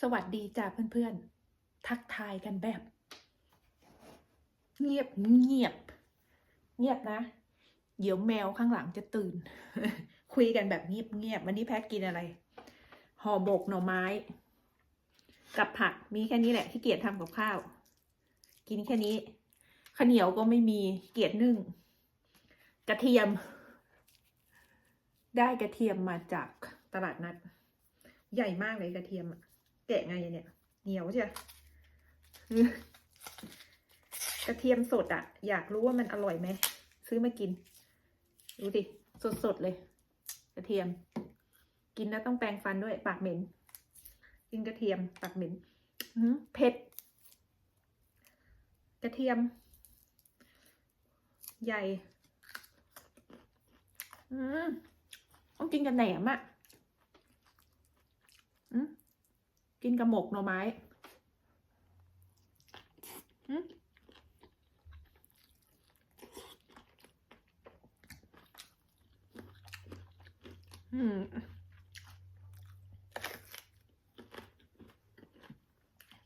สวัสดีจ้าเพื่อนๆ ทักทายกันแบบ เงียบเงียบ เงียบนะ เดี๋ยวแมวข้างหลังจะตื่น คุยกันแบบเงียบเงียบวันนี้แพทกินอะไรห่อหมกหน่อไม้ กับผักมีแค่นี้แหละที่เกียจทำกับข้าว กินแค่นี้ข้าวเหนียวก็ไม่มีเกียจนึ่ง กระเทียม ได้กระเทียมมาจากตลาดนัด ใหญ่มากเลยกระเทียมอะ แกะไงเนี่ยเหนียวใช่ไหมกระเทียมสดอะอยากรู้ว่ามันอร่อยไหมซื้อมากิน ดูดิสดๆเลย กระเทียม กินแล้วต้องแปรงฟันด้วย ปากเหม็น กินกระเทียม ปากเหม็นเผ็ด กระเทียม ใหญ่อืมต้องกินกับแหนมอะอืม กินกับหมกหน่อไม้อืมอ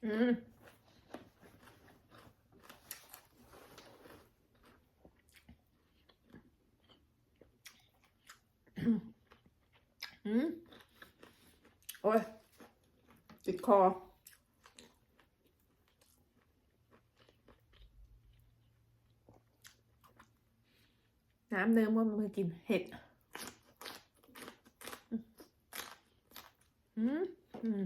ืมอืมโอ้ย ดคอ น้ำเนิ้มว่ามันกินเห็ด อืมอืม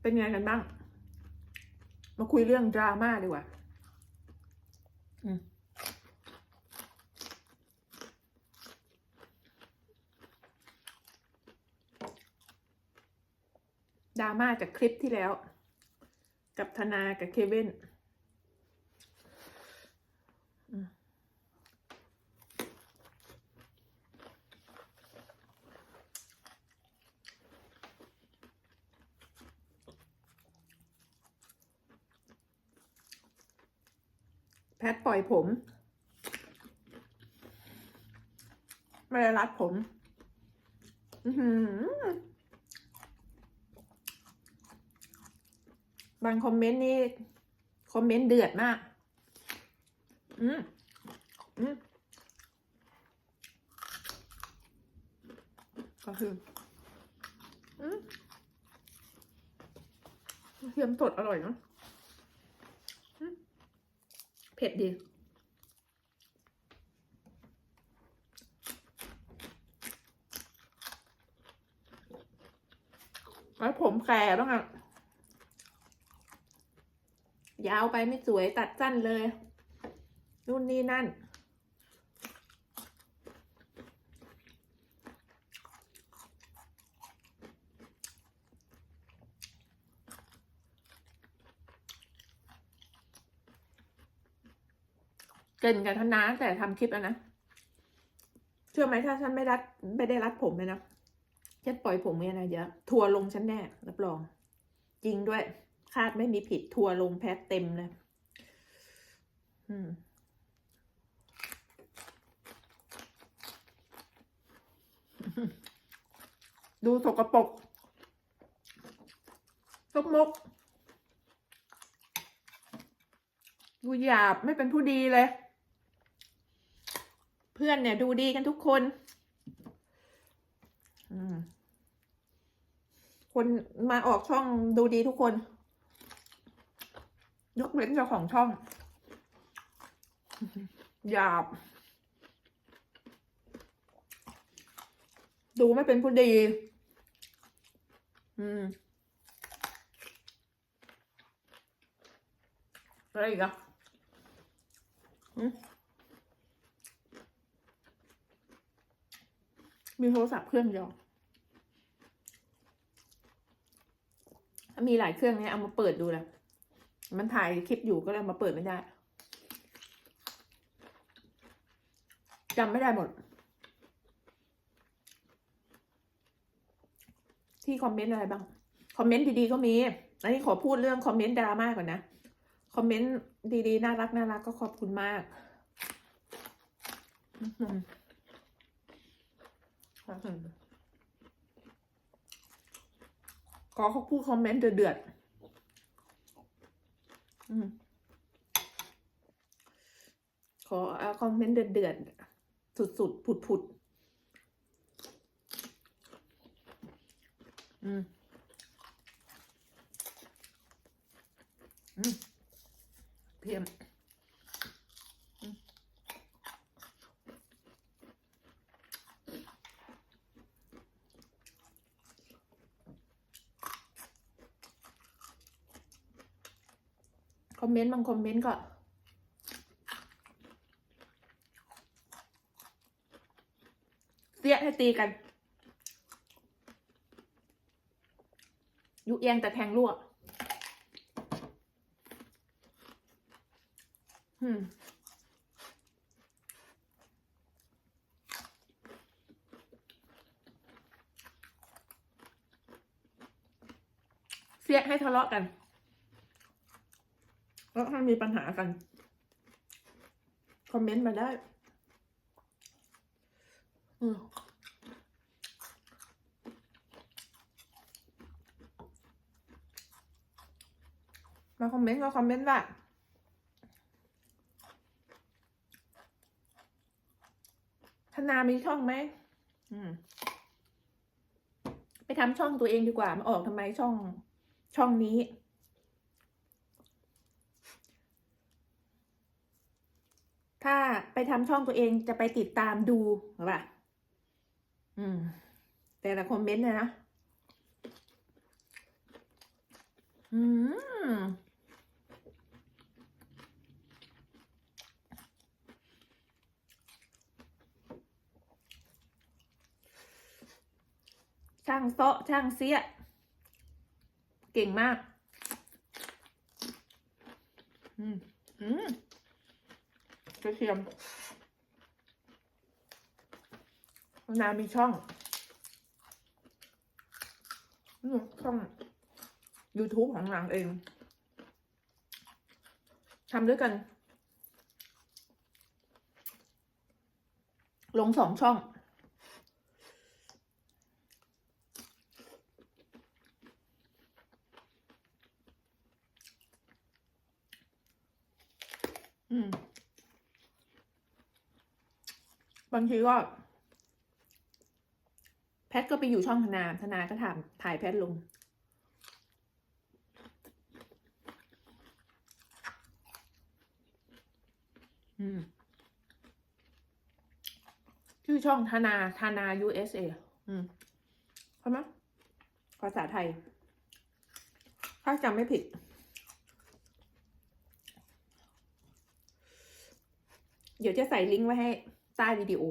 เป็นไงกันบ้าง มาคุยเรื่องดราม่าดีกว่า อืม ดราม่าจากคลิปที่แล้ว กับธนากับเควินแพทปล่อยผม ไม่ได้รัดผม อือหือ บางคอมเมนต์นี่คอมเมนต์เดือดมาก อืมอืมก็คืออืมเทียมสดอร่อยเนาะเผ็ดดีแล้วผมแคร์บ้างอะ ยาวไปไม่สวยตัดสั้นเลยนู่นนี่นั่น เกินกันทนาแต่ทำคลิปแล้วนะ เชื่อไหมถ้าฉันไม่รัดไม่ได้รัดผมเลยนะฉันปล่อยผมเนี่ยนะเยอะทัวลงฉันแน่รับรอง จริงด้วย คาดไม่มีผิดทัวร์ลงแพทเต็มเลยอืมดูสกปรกซกมก ดูหยาบไม่เป็นผู้ดีเลย เพื่อนเนี่ยดูดีกันทุกคน คนมาออกช่องดูดีทุกคน ยกเว้นเจ้าของช่อง หยาบ ดูไม่เป็นผู้ดี อืมอะไรอีกอะมีโทรศัพท์เครื่องเดียวมีหลายเครื่องเนี่ยเอามาเปิดดูแหละ มันถ่ายคลิปอยู่ก็เลยมาเปิดไม่ได้จำไม่ได้หมด ที่คอมเมนต์อะไรบ้าง คอมเมนต์ดีๆก็มี อันนี้ขอพูดเรื่องคอมเมนต์ดราม่าก่อนนะ คอมเมนต์ดีๆ น่ารักน่ารักก็ขอบคุณมากอื้อขอเขาพูดคอมเมนต์เดือดๆ ขอเอาคอมเมนต์เดือดๆ สุดๆ ผุดๆ อืม อืม เพียมอืมคอม เมนต์บางคอมเมนต์ก็ เสียให้ตีกัน ยุแยงแต่แทงรั่วอืมเสียให้ทะเลาะกัน แล้วถ้ามีปัญหากัน คอมเมนต์มาได้ อืมมาคอมเมนต์ก็คอมเมนต์ว่าธนามีช่องไหมอืม ไปทำช่องตัวเองดีกว่ามาออกทำไมช่องช่องนี้ ถ้าไป ทำช่องตัวเองจะไปติดตามดูหรือเปล่าอืม แต่ละคอมเมนต์เนี่ยนะอืมช่างเซาะช่างเสีย เก่งมาก อืม อืม กระเทียมนามีช่องอืมช่อง YouTube ของนางเองทำด้วยกัน ลงสองช่อง อืม บางทีก็ แพทก็ไปอยู่ช่องธนาธนาก็ถามถ่ายแพทลง อืมชื่อช่องธนาธนา USA อืมใช่ไหมภาษาไทย ถ้าจำไม่ผิด เดี๋ยวจะใส่ลิงก์ไว้ให้ ใต้วิดีโอ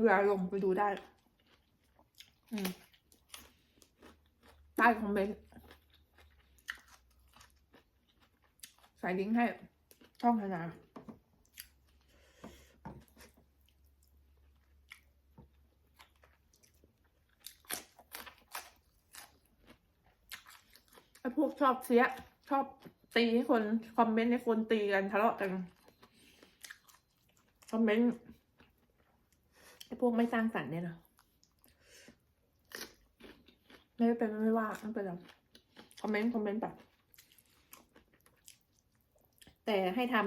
เวลาลงไปดูได้อืมใต้คอมเมนต์ใส่ลิงก์ให้ช่องธนาไอ้พวกชอบเสียชอบ ตีให้คนคอมเมนต์ให้คนตีกันทะเลาะกันคอมเมนต์ไอ้พวกไม่สร้างสรรค์เนี่ยนะไม่เป็นไม่ว่าไม่เป็นไรคอมเมนต์คอมเมนต์แบบแต่ให้ทำ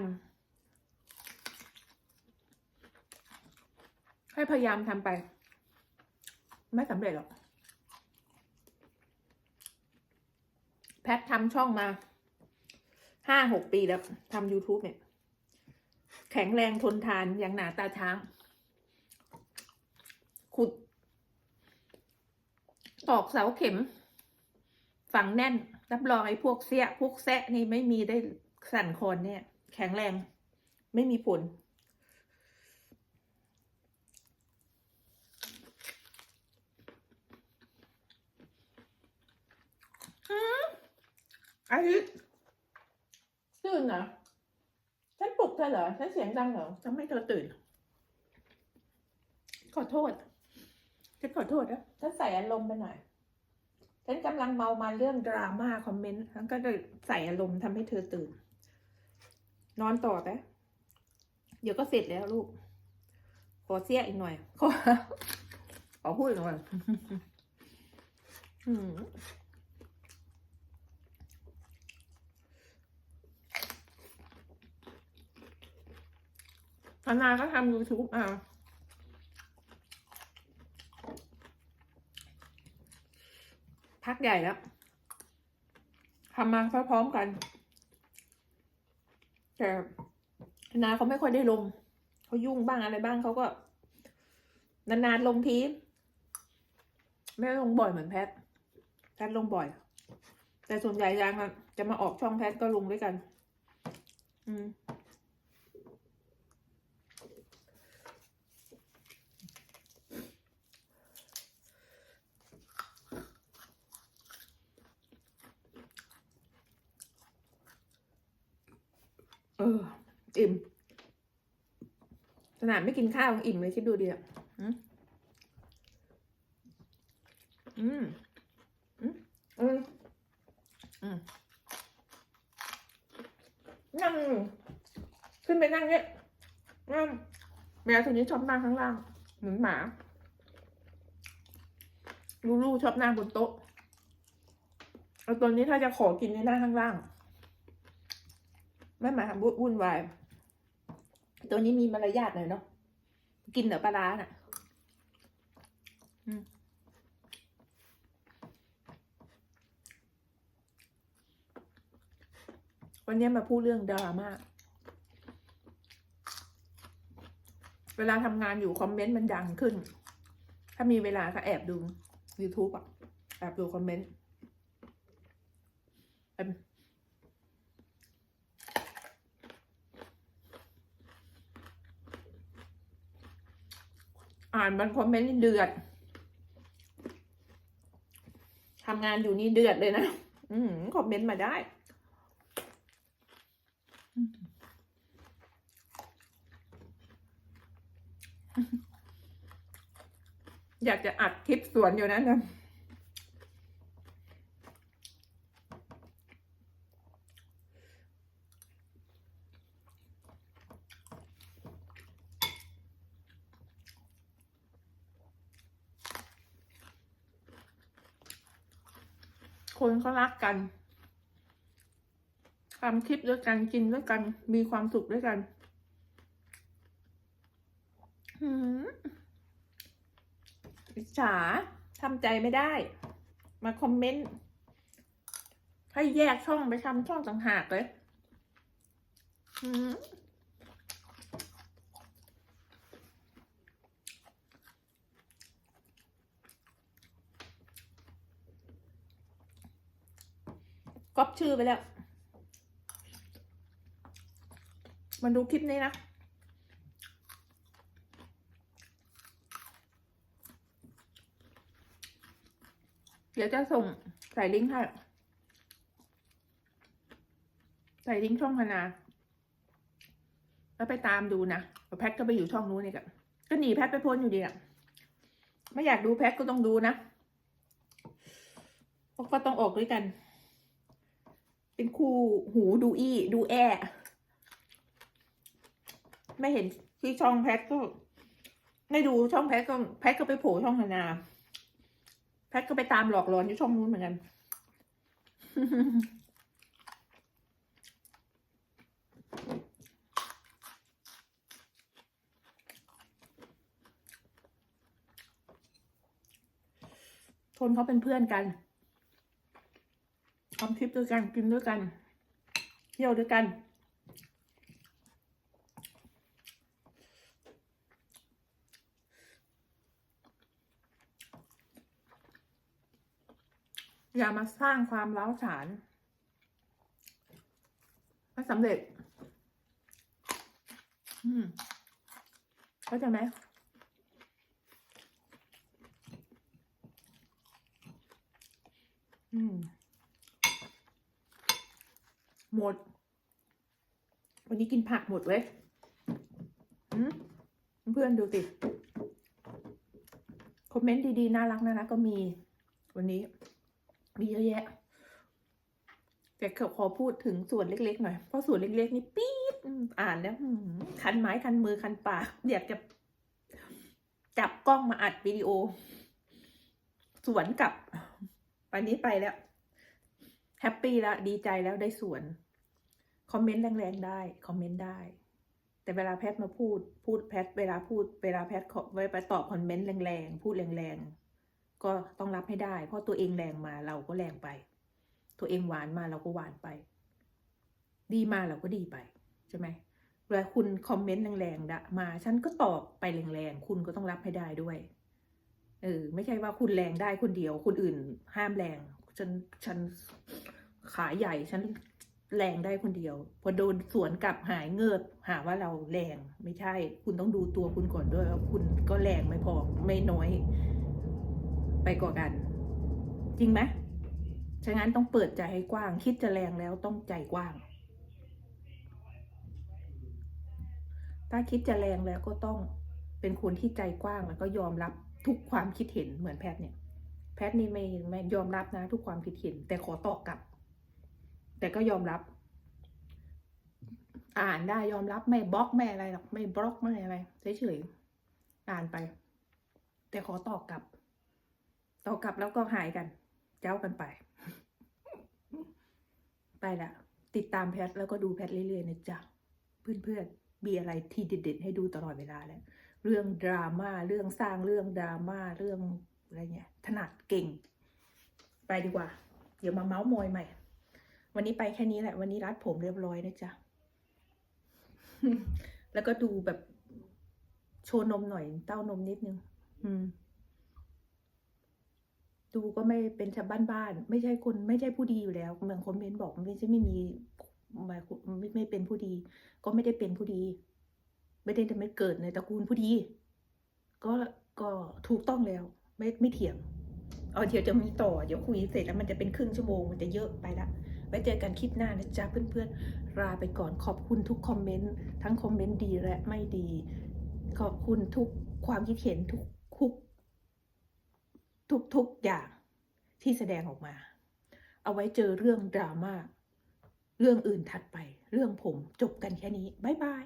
ให้พยายามทำไป ไม่สำเร็จหรอก แพททำช่องมา ห้าหกปีแล้วทำ YouTube เนี่ย แข็งแรงทนทานอย่างหนาตาช้าง ขุด ตอกเสาเข็ม ฝังแน่น รับรองไอ้พวกเสี้ย พวกแซะนี่ไม่มีได้สั่นคอนเนี่ย แข็งแรง ไม่มีผลอาทิตย์ ตื่นเหรอฉันปลุกเธอเหรอฉันเสียงดังเหรอทำให้เธอตื่น ขอโทษ ฉันขอโทษนะฉันใส่อารมณ์ไปหน่อย ฉันกำลังเมามาเรื่องดราม่าคอมเมนต์ฉันก็เลยใส่อารมณ์ทำให้เธอตื่น นอนต่อไปเดี๋ยวก็เสร็จแล้วลูก ขอเสียอีกหน่อย ขอขอพูดอีกหน่อยอืม ธนาก็ทำ YouTube อะพักใหญ่แล้วทำมาพร้อมๆกัน แต่ธนาเขาไม่ค่อยได้ลงเขายุ่งบ้างอะไรบ้างเขาก็ นานๆลงทีไม่ได้ลงบ่อยเหมือนแพทแพทลงบ่อย แต่ส่วนใหญ่ยังอะจะมาออกช่องแพทก็ลงด้วยกัน อืม เออ อิ่มขนาดไม่กินข้าวอิ่มเลยคิดดูดิอะอืมอืม อืม อืม อืม นั่ง ขึ้นไปนั่งเนี่ยนั่งแมวตัวนี้ชอบนั่งข้างล่าง เหมือนหมา ลูลูชอบนั่งบนโต๊ะแล้วตัวนี้ถ้าจะขอกินในนั่งข้างล่าง ไม่หมาทำวุ่นวาย ตัวนี้มีมารยาทหน่อยเนาะ กินเหนือปลาร้าน่ะวันนี้มาพูดเรื่องดราม่า เวลาทำงานอยู่คอมเมนต์มันดังขึ้น ถ้ามีเวลาก็แอบดู YouTube อะ แอบดูคอมเมนต์เป็น อ่านบางคอมเมนต์นี่เดือดทำงานอยู่นี่เดือดเลยนะ อืมคอมเมนต์มาได้อยากจะอัดคลิปสวนอยู่นะนะ คนเขารักกันทำคลิปด้วยกันกินด้วยกัน มีความสุขด้วยกันอิจฉาทำใจไม่ได้ มาคอมเมนต์ ให้แยกช่องไปทำช่องต่างหากเลยหืม ก๊อปชื่อไปแล้วมาดูคลิปนี้นะ เดี๋ยวจะส่งใส่ลิงก์ให้ใส่ลิงก์ช่องพนา แล้วไปตามดูนะแพทก็ไปอยู่ช่องนู้นนี่กันก็หนีแพทไปพ้นอยู่ดีอะไม่อยากดูแพทก็ต้องดูนะพราะก็ต้องออกด้วยกัน เป็นคู่หูดูอี้ดูแอไม่เห็นที่ช่องแพทก็ไม่ดูช่องแพทก็แพทก็ไปโผล่ช่องธนา แพทก็ไปตามหลอกหลอนอยู่ช่องนู้นเหมือนกันคนเขาเป็นเพื่อนกัน ทำคลิปด้วยกันกินด้วยกัน เที่ยวด้วยกัน อย่ามาสร้างความร้าฉานไม่สำเร็จ อืมเข้าใจไหมอืม หมด วันนี้กินผักหมดเลยเพื่อนดูสิคอมเมนต์ดีๆ น่ารักน่ารักก็มี วันนี้ มีเยอะแยะ แต่ขอพูดถึงส่วนเล็กๆหน่อย เพราะส่วนเล็กๆ นี่ปี๊ดอ่านแล้วคันไม้คันมือคันปากอยากจะจับกล้องมาอัดวิดีโอ สวนกลับวันนี้ไปแล้ว แฮปปี้แล้วดีใจแล้วได้สวน คอมเมนต์แรงๆได้ คอมเมนต์ได้ แต่เวลาแพทมาพูด พูดแพท เวลาพูด เวลาแพทขอไว้ไปตอบคอมเมนต์แรงๆ พูดแรงๆ ก็ต้องรับให้ได้ เพราะตัวเองแรงมาเราก็แรงไป ตัวเองหวานมาเราก็หวานไป ดีมาเราก็ดีไปใช่ไหมเวลาคุณคอมเมนต์แรงๆดะมา ฉันก็ตอบไปแรงๆ คุณก็ต้องรับให้ได้ด้วย เออ ไม่ใช่ว่าคุณแรงได้คนเดียว คนอื่นห้ามแรง ฉันฉันขาใหญ่ฉันแรงได้คนเดียว พอโดนสวนกลับหายเงิบหาว่าเราแรงไม่ใช่ คุณต้องดูตัวคุณก่อนด้วยว่าคุณก็แรงไม่พอไม่น้อย ไปกว่ากัน จริงไหมฉะนั้นต้องเปิดใจให้กว้าง คิดจะแรงแล้วต้องใจกว้าง ถ้าคิดจะแรงแล้วก็ต้องเป็นคนที่ใจกว้างแล้วก็ยอมรับทุกความคิดเห็นเหมือนแพทย์เนี่ย แพทย์นี่ไม่ไม่ยอมรับนะ ทุกความคิดเห็น แต่ขอตอบกลับ แต่ก็ยอมรับ อ่านได้ยอมรับไม่บล็อกไม่อะไรหรอกไม่บล็อกไม่อะไรเฉยๆอ่านไป แต่ขอตอบกลับตอบกลับแล้วก็หายกัน เจ้ากันไป ไปละติดตามแพทย์แล้วก็ดูแพทย์เรื่อยๆนะจ๊ะเพื่อนๆมีอะไรที่เด็ดๆให้ดูตลอดเวลาแล้วเรื่องดราม่าเรื่องสร้างเรื่องดราม่าเรื่อง อะไรเงี้ยถนัดเก่ง ไปดีกว่า เดี๋ยวมาเมาส์มอยใหม่ วันนี้ไปแค่นี้แหละ วันนี้รัดผมเรียบร้อยนะจ๊ะ แล้วก็ดูแบบโชว์นมหน่อย เต้านมนิดนึง อืม ดูก็ไม่เป็นชาวบ้านๆไม่ใช่คนไม่ใช่ผู้ดีอยู่แล้วเหมือนคอมเมนต์บอกไม่ใช่ไม่มีไม่ไม่เป็นผู้ดี ก็ไม่ได้เป็นผู้ดี ไม่ได้จะไม่เกิดในตระกูลผู้ดี ก็ก็ถูกต้องแล้ว ไม่ไม่เถียงเอาเดี๋ยวจะมีต่อเดี๋ยวคุยเสร็จแล้วมันจะเป็นครึ่งชั่วโมงมันจะเยอะไปละไว้เจอกันคลิปหน้านะจ๊ะเพื่อนๆลาไปก่อนขอบคุณทุกคอมเมนต์ทั้งคอมเมนต์ดีและไม่ดี ขอบคุณทุกความคิดเห็นทุกคุกทุกทุกอย่างที่แสดงออกมา เอาไว้เจอเรื่องดราม่าเรื่องอื่นถัดไป เรื่องผมจบกันแค่นี้ บ๊ายบาย